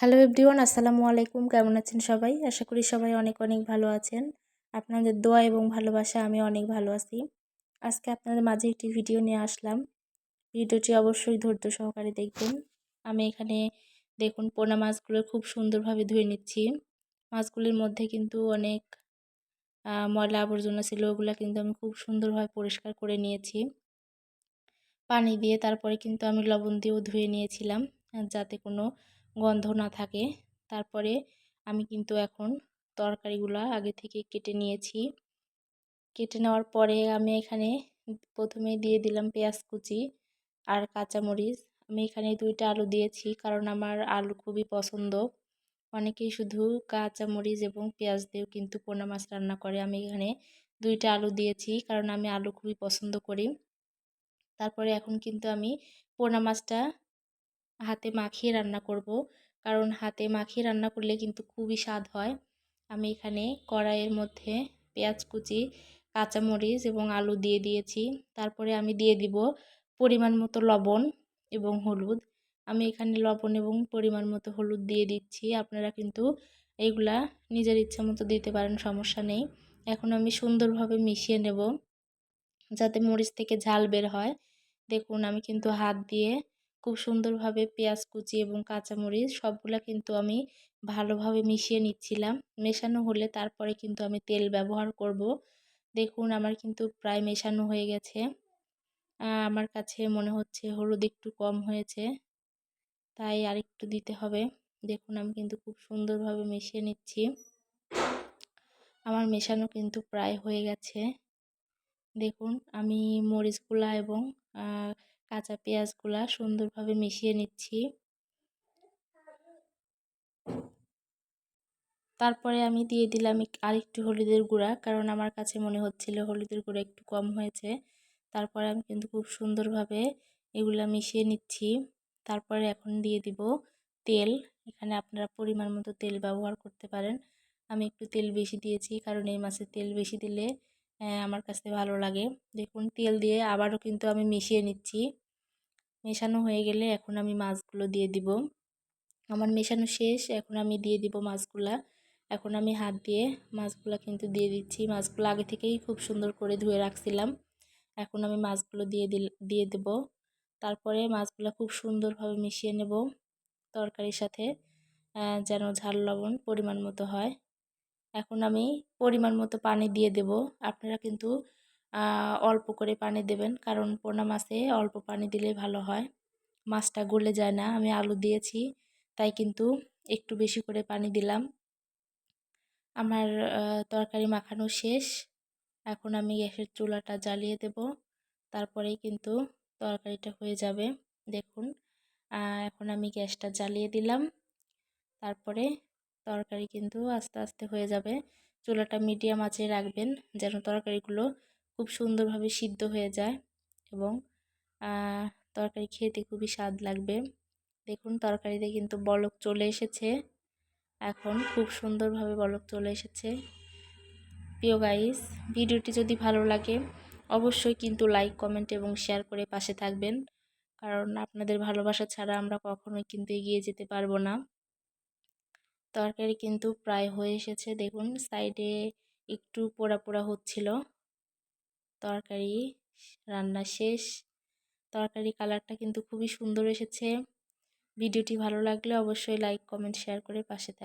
Hello everyone আসসালামু আলাইকুম। কেমন আছেন সবাই? আশা করি সবাই অনেক অনেক ভালো আছেন। আপনাদের দোয়া এবং ভালোবাসা আমি অনেক ভালো আছি। আজকে আপনাদের মাঝে একটি ভিডিও নিয়ে আসলাম। ভিডিওটি অবশ্যই ধৈর্য সহকারে দেখবেন। আমি এখানে দেখুন পোনা মাছগুলো খুব সুন্দরভাবে ধুয়ে নিচ্ছি। মাছগুলির মধ্যে কিন্তু অনেক ময়লা আবর্জনা ছিল, ওগুলো কিন্তু আমি খুব সুন্দরভাবে পরিষ্কার করে নিয়েছি। পানি দিয়ে তারপরে কিন্তু আমি লবণ দিয়েও ধুয়ে নিয়েছিলাম, যাতে কোনো গন্ধ না থাকে। তারপরে আমি কিন্তু এখন তরকারিগুলো আগে থেকে কেটে নিয়েছি। কেটে নেওয়ার পরে আমি এখানে প্রথমে দিয়ে দিলাম পেঁয়াজ কুচি আর কাঁচামরিচ। আমি এখানে দুইটা আলু দিয়েছি কারণ আমার আলু খুবই পছন্দ। অনেকেই শুধু কাঁচামরিচ এবং পেঁয়াজ দিয়েও কিন্তু পোনা মাছ রান্না করে। আমি এখানে দুইটা আলু দিয়েছি কারণ আমি আলু খুবই পছন্দ করি। তারপরে এখন কিন্তু আমি পোনা মাছটা হাতে মাখিয়ে রান্না করব। কারণ হাতে মাখিয়ে রান্না করলে কিন্তু খুবই স্বাদ হয়। আমি এখানে কড়াইয়ের মধ্যে পেঁয়াজ কুচি, কাঁচামরিচ এবং আলু দিয়ে দিয়েছি। তারপরে আমি দিয়ে দিব পরিমাণ মতো লবণ এবং হলুদ। আমি এখানে লবণ এবং পরিমাণ মতো হলুদ দিয়ে দিচ্ছি। আপনারা কিন্তু এইগুলা নিজের ইচ্ছা মতো দিতে পারেন, সমস্যা নেই। এখন আমি সুন্দরভাবে মিশিয়ে নেব। যাতে মরিচ থেকে ঝাল বের হয়। দেখুন, আমি কিন্তু হাত দিয়ে খুব সুন্দরভাবে পেঁয়াজ কুচি এবং কাঁচামরিচ সবগুলা কিন্তু আমি ভালোভাবে মিশিয়ে নিচ্ছিলাম। মেশানো হলে তারপরে কিন্তু আমি তেল ব্যবহার করব। দেখুন, আমার কিন্তু প্রায় মেশানো হয়ে গেছে। আমার কাছে মনে হচ্ছে হলুদ একটু কম হয়েছে, তাই আরেকটু দিতে হবে। দেখুন, আমি কিন্তু খুব সুন্দরভাবে মিশিয়ে নিচ্ছি। আমার মেশানো কিন্তু প্রায় হয়ে গেছে। দেখুন, আমি মরিচগুলা এবং কাঁচা পেঁয়াজগুলা সুন্দরভাবে মিশিয়ে নিচ্ছি। তারপরে আমি দিয়ে দিলাম আরেকটু হলুদের গুঁড়া, কারণ আমার কাছে মনে হচ্ছিল হলুদের গুঁড়া একটু কম হয়েছে। তারপরে আমি কিন্তু খুব সুন্দরভাবে এগুলা মিশিয়ে নিচ্ছি। তারপরে এখন দিয়ে দিব তেল। এখানে আপনারা পরিমাণ মতো তেল ব্যবহার করতে পারেন। আমি একটু তেল বেশি দিয়েছি, কারণ এই মাছের তেল বেশি দিলে আমার কাছে ভালো লাগে। দেখুন, তেল দিয়ে আবারও কিন্তু আমি মিশিয়ে নিচ্ছি। মেশানো হয়ে গেলে এখন আমি মাছগুলো দিয়ে দিব। আমার মেশানো শেষ, এখন আমি দিয়ে দিব মাছগুলা। এখন আমি হাত দিয়ে মাছগুলা কিন্তু দিয়ে দিচ্ছি। মাছগুলো আগে থেকেই খুব সুন্দর করে ধুয়ে রাখছিলাম। এখন আমি মাছগুলো দিয়ে দিয়ে দেব। তারপরে মাছগুলো খুব সুন্দরভাবে মিশিয়ে নেব তরকারির সাথে যেন ঝাল লবণ পরিমাণ মতো হয়। এখন আমি পরিমাণ মতো পানি দিয়ে দেব। আপনারা কিন্তু অল্প করে পানি দেবেন। কারণ পোনা মাছে অল্প পানি দিলে ভালো হয়। মাছটা গলে যায় না। আমি আলু দিয়েছি, তাই কিন্তু একটু বেশি করে পানি দিলাম। আমার তরকারি মাখানো শেষ। এখন আমি গ্যাসের চুলাটা জ্বালিয়ে দেব। তারপরেই কিন্তু তরকারিটা হয়ে যাবে। দেখুন এখন আমি গ্যাসটা জ্বালিয়ে দিলাম। তারপরে তরকারি কিন্তু আস্তে আস্তে হয়ে যাবে। চুলাটা মিডিয়াম আঁচে রাখবেন যেন তরকারিগুলো খুব সুন্দরভাবে সিদ্ধ হয়ে যায় এবং তরকারি খেতে খুবই স্বাদ লাগবে। দেখুন তরকারিতে কিন্তু বলক চলে এসেছে। এখন খুব সুন্দরভাবে বলক চলে এসেছে। প্রিয় গাইস ভিডিওটি যদি ভালো লাগে, অবশ্যই কিন্তু লাইক কমেন্ট এবং শেয়ার করে পাশে থাকবেন। কারণ আপনাদের ভালোবাসা ছাড়া আমরা কখনোই কিন্তু এগিয়ে যেতে পারব না। তরকারি কিন্তু প্রায় হয়ে এসেছে। দেখুন, সাইডে একটু পোড়া পোড়া হচ্ছিল। তরকারি রান্না শেষ। তরকারি কালারটা কিন্তু খুবই সুন্দর এসেছে। ভিডিওটি ভালো লাগলে অবশ্যই লাইক, কমেন্ট, শেয়ার করে পাশে থাকবে